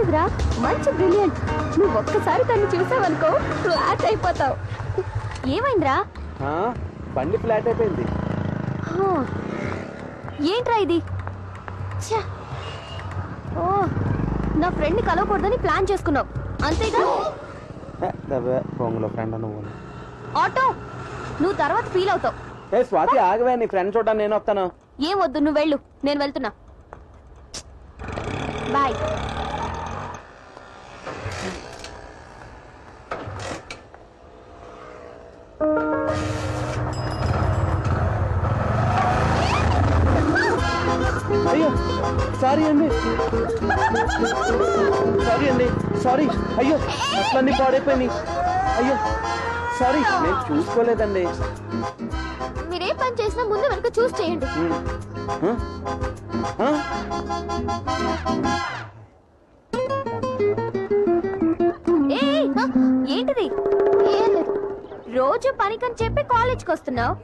మంచిదిరా మంచి బ్రిలియంట్ నువ్వు ఒక్కసారి తను చూసావనుకో ఫ్లాట్ అయిపోతావు. ఏమైందిరా? బండి ఫ్లాట్ అయిపోయింది. ఏంట్రా ఇది? ఛ! ఓ నా ఫ్రెండ్ని కలవకూడదని ప్లాన్ చేసుకున్నావు అంతేగా ఆటో! నువ్వు తర్వాత ఫీల్ అవుతావు. ఏ స్వాతి ఆగవే నీ ఫ్రెండ్ చూడడానికి నేను వస్తాను. ఏం వద్దు నువ్వు వెళ్ళు. నేను వెళ్తున్నా. బాయ్. సారీ అండి సారీ అండి సారీ అయ్యో అట్లన్నీ పాడైపోయినాయి. అయ్యో సారీ నేను చూసుకోలేదండి. మీరేం పని చేసినా ముందు వెనక చూస్ చేయండి. ఏంటిది? రోజు పనికని చెప్పి కాలేజ్కి వస్తున్నావు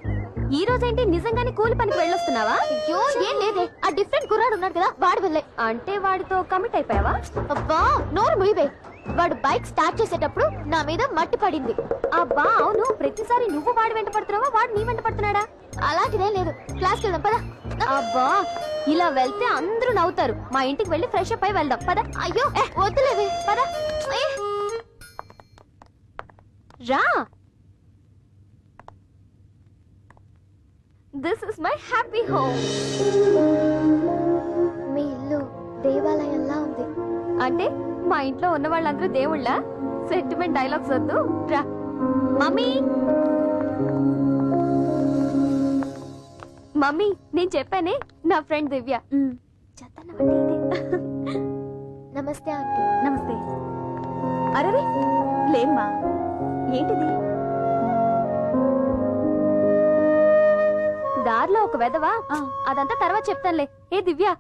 ఈ రోజు ఏంటి నిజంగానే కూలి పనికి వెళ్ళొస్తున్నావా? అయ్యో ఏం లేదే. ఆ డిఫరెంట్ కుర్రాడు ఉన్నాడు కదా వాడు వెళ్ళే. అంటే వాడితో కమిట్ అయిపోయావా? అబ్బా నోరు ముయివే. వాడు బైక్ స్టార్ట్ చేసేటప్పుడు నా మీద మట్టి పడింది. అబ్బా అవును. ప్రతిసారి నువ్వు వాడి వెంట పడుతున్నావా వాడు నీ వెంట పడుతున్నాడా? అలాంటిదే లేదు. క్లాస్ వెళ్దాం పద. అబ్బా ఇలా వెళ్తే అందరూ నవ్వుతారు. మా ఇంటికి వెళ్ళి ఫ్రెష్ అప్ అయి వెళ్దాం పద. అయ్యో వద్దులేవే పద. రా. This is my happy home మీ ఇల్లు దేవాలయంలా ఉంది. అంటే మా ఇంట్లో ఉన్న వాళ్ళందరూ దేవుళ్ళ? సెంటిమెంట్ డైలాగ్స్ వద్దు. రా. మమ్మీ! మమ్మీ నేను చెప్పానే నా ఫ్రెండ్ దివ్య. నమస్తే ఆంటీ. నమస్తే. అరే లేమ్మా. ఏంటిది? దారిలో ఒక వెదవా అదంతా తర్వాత చెప్తానులే. ఏ దివ్య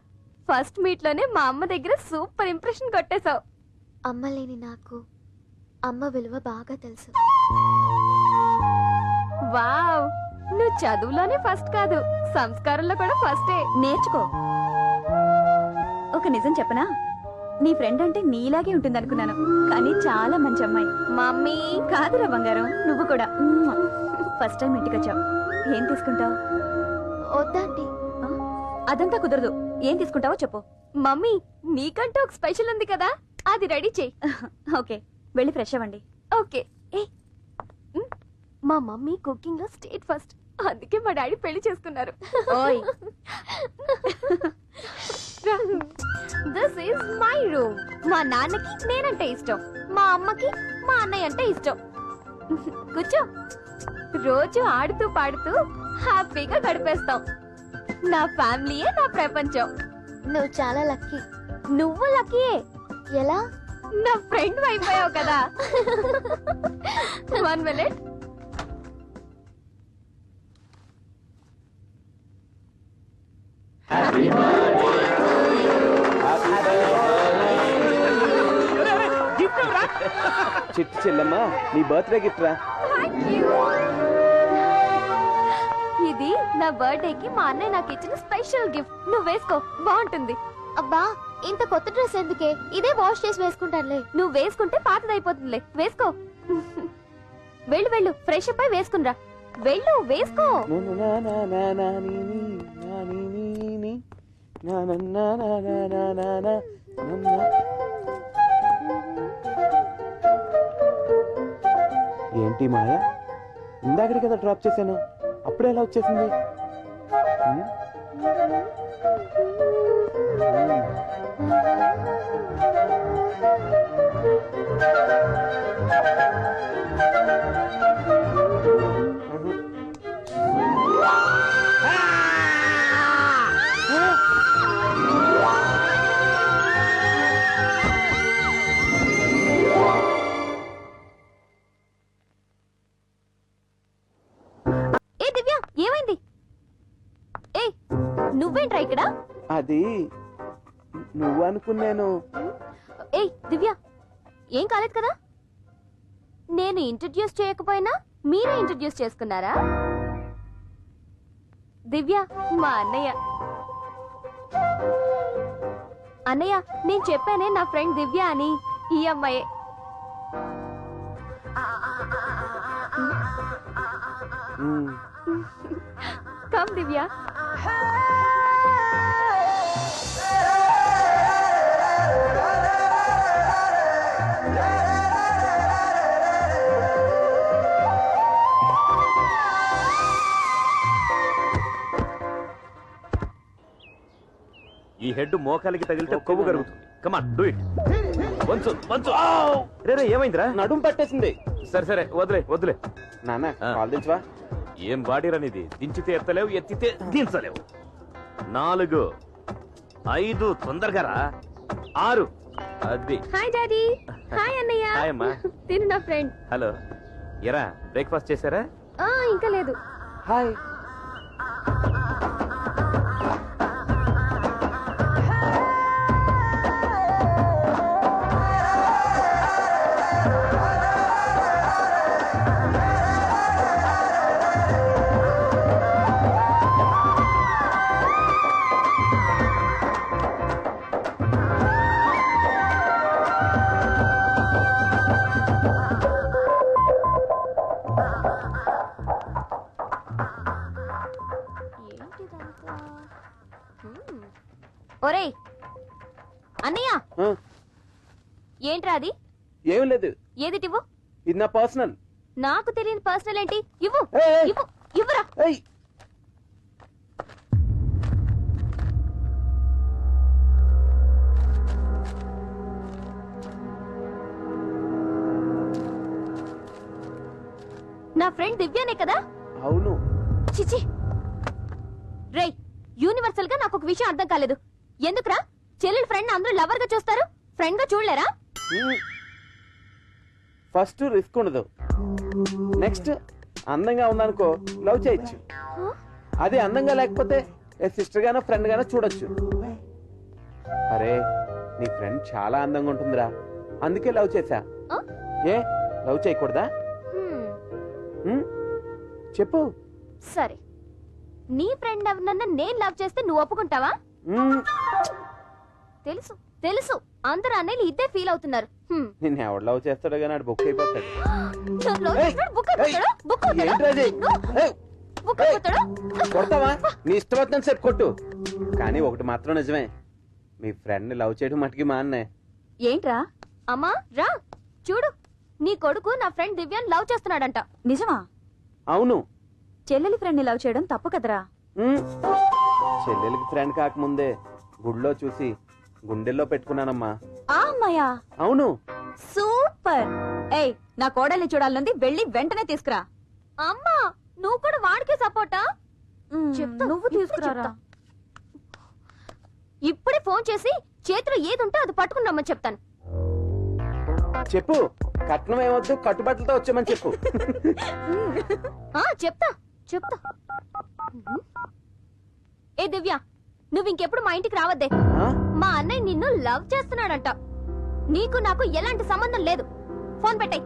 ఫస్ట్ మీట్లోనే మా అమ్మ దగ్గర సూపర్ ఇంప్రెషన్ కొట్టేశావు. అమ్మ లేని నాకు అమ్మ విలువ బాగా తెలుసు. వావ్ నువ్వు చదువులోనే ఫస్ట్ కాదు సంస్కారంలో కూడా ఫస్టే. నేర్చుకో. ఒక నిజం చెప్పనా? నీ ఫ్రెండ్ అంటే నీలాగే ఉంటుంది అనుకున్నాను కానీ చాలా మంచి అమ్మాయి. మమ్మీ. కాదురా బంగారం నువ్వు కూడా. ఫస్ట్ టైం ఇంటికి వచ్చావు ఏం తీసుకుంటావు? అదంతా కుదరదు. ఏం తీసుకుంటావో చెప్పు. మమ్మీ నీకంటూ ఒక స్పెషల్ ఉంది కదా. అది రెడీ చెయ్యి ఓకే. వెళ్ళి ఫ్రెష్ అవ్వండి. ఓకే. ఏ మ్, మమ్మీ కుకింగ్లో స్టేట్ ఫస్ట్. అందుకే మా డాడీ పెళ్ళి చేసుకున్నారు ఓయ్. దిస్ ఈజ్ మై రూమ్ మా నాన్నకి నేనంటే ఇష్టం. మా అమ్మకి మా అన్నయ్య అంటే ఇష్టం. కూర్చో. రోజు ఆడుతూ పాడుతూ హ్యాపీగా గడిపేస్తాం. నా ఫ్యామిలీయే నా ప్రపంచం. నువ్వు చాలా లక్కీ. నువ్వు లక్కీయే. ఎలా? నా ఫ్రెండ్ అయిపోయావు కదా. One minute. చిట్టి చెల్లెమ్మ నీ బర్త్డే గిఫ్ట్ రా ఇది నా బర్త్డే కి మా అన్నయ్య నాకు ఇచ్చిన స్పెషల్ గిఫ్ట్ నువ్వు వేసుకో బాగుంటుంది అబ్బా ఇంత కొత్త డ్రెస్ ఎందుకే ఇదే వాష్ చేసి వేసుకుంటానులే నువ్వు వేసుకుంటే పాతదైపోతుందిలే వేసుకో వెళ్ళు వెళ్ళు ఫ్రెష్ అప్ అయి వేసుకునిరా వెళ్ళు వేసుకో ఏంటి మాయా ఇందాకడి కదా డ్రాప్ చేశాను అప్పుడే ఎలా వచ్చేసింది? Hmm? నువ్వేంట్రా ఇక్కడ? అది నువ్వు అనుకున్నాను. ఏ దివ్య ఏం కాలేదు కదా? నేను ఇంట్రడ్యూస్ చేయకపోయినా మీరే ఇంట్రడ్యూస్ చేసుకున్నారా? దివ్య మా అన్నయ్య. అన్నయ్య నేను చెప్పానే నా ఫ్రెండ్ దివ్య అని ఈ అమ్మాయే. మ్మ్. కమ్ దివ్య. ఈ హెడ్ మోకాలికి తగిలితే కొవ్వు కరుగుతుంది. Come on do it వంచు వంచు. రే రే ఏమైందిరా? నడుం పట్టేసింది. సరే సరే వదిలే వదిలే. నాన్న. కాల్ తెచ్చువా ఏం బాడీరా నీది? దించితే ఎత్తలేవు ఎత్తితే దించలేవు. నాలుగు. ఐదు తొందరగా రా ఆరు. అది. Hi daddy. హాయ్ అన్నయ్య. హాయ్ అమ్మా. తిను నా ఫ్రెండ్. హలో. ఎరా బ్రేక్ఫాస్ట్ చేశారా? ఆ ఇంకా లేదు. హాయ్. అన్నయ్య! ఏంట్రా అది? ఏం లేదు. ఏదిటివ్వు ఇది నా పర్సనల్. నాకు తెలియని పర్సనల్ ఏంటి? ఇవ్వు. ఇవ్వు. ఇవ్వురా. నా ఫ్రెండ్ దివ్యానే కదా? అవును. చిచి రేయ్ యూనివర్సల్గా నాకు ఒక విషయం అర్థం కాలేదు. ఎందుకురా? చెల్లెలు ఫ్రెండ్ అందరూ లవర్గా చూస్తారు? ఫ్రెండ్గా చూడలేరా. ఫస్ట్ రిస్క్ ఉండదు. నెక్స్ట్ అందంగా ఉందనుకో లవ్ చేయొచ్చు. అదే అందంగా లేకపోతే సిస్టర్ గానో ఫ్రెండ్ గానో చూడొచ్చు. అరే నీ ఫ్రెండ్ చాలా అందంగా ఉంటుందిరా. అందుకే లవ్ చేశా. ఆ? ఏ? లవ్ చేయకూడదా? చెప్పు. సరే. నీ ఫ్రెండ్ ఎవరినన్నా నేను లవ్ చేస్తే నువ్వు ఒప్పుకుంటావా. తెలుసు తెలుసు. అందరు అన్నయ్యలు ఇద్దే ఫీల్ అవుతున్నారు. నిన్ను ఎవడు లవ్ చేస్తాడో కానీ బుక్ అయిపోతాడు. బుక్ అయిపోతాడా? Book book. అయిపోతాడా? కొడతావా? నీ ఇష్టం వచ్చినంత సేపు కొట్టు. కానీ ఒకటి మాత్రం నిజమే. మీ ఫ్రెండ్ లవ్ చేయడం మటుకి మా అన్నే ఏంట్రా? అమ్మా రా. చూడు. నీ కొడుకు నా ఫ్రెండ్ దివ్యాన్ని లవ్ చేస్తున్నాడంట. నిజమా? అవును. చెల్లెలి ఫ్రెండ్ లవ్ చేయడం తప్పు కదరా. చెల్లెలికి ఫ్రెండ్ కాకముందే గుడిలో చూసి గుండెల్లో పెట్టుకున్నానమ్మా. ఆ అమ్మాయా? అవును. సూపర్. ఏయ్ నా కోడల్ని చూడాలనుంది వెళ్ళి వెంటనే తీసుకురా. అమ్మా నువ్వు కూడా వాడికే సపోర్టా? చెప్తా, నువ్వు చెప్తా. ఇప్పుడే ఫోన్ చేసి చేతిలో ఏది ఉంటే అది పట్టుకుని రమ్మని చెప్తాను. చెప్పు కట్నం ఏమొద్దు కట్టుబట్టలతో వచ్చామని చెప్పు. ఆ చెప్తా చెప్తా. ఏ దివ్య నువ్వు ఇంకెప్పుడు మా ఇంటికి రావద్దే? మా అన్నయ్య నిన్ను లవ్ చేస్తున్నాడంట. నీకు నాకు ఎలాంటి సంబంధం లేదు. ఫోన్ పెట్టాయి.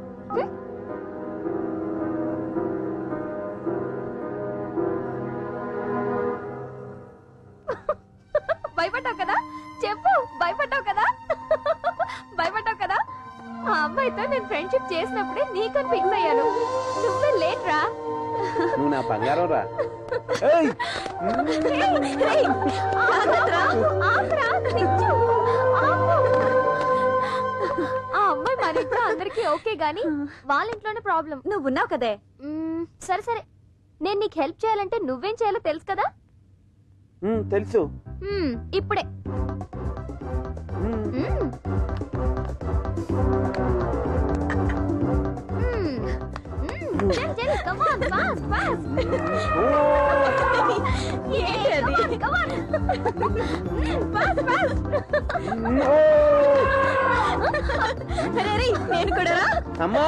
భయపడ్డావు కదా? చెప్పు భయపడ్డావు కదా? భయపడ్డావు కదా? ఆ అమ్మాయితో నేను ఫ్రెండ్షిప్ చేసినప్పుడే నీకు ఫిక్స్ అయ్యాను. నువ్వే లేట్ రా నువ్వు నా బంగారం రా ఆ అమ్మాయి మన ఇంట్లో అందరికీ ఓకే గాని వాళ్ళ ఇంట్లోనే ప్రాబ్లం. నువ్వు ఉన్నావు కదే సరే సరే. నేను నీకు హెల్ప్ చేయాలంటే నువ్వేం చేయాలో తెలుసు కదా? తెలుసు. మ్మ్, ఇప్పుడే. మ్మ్. మ్మ్. మ్మ్. చల్, చల్, come on, fast, fast. Yeah, come on, come on. Hmm, fast, fast. ఓ! నేను కూడా రా అమ్మా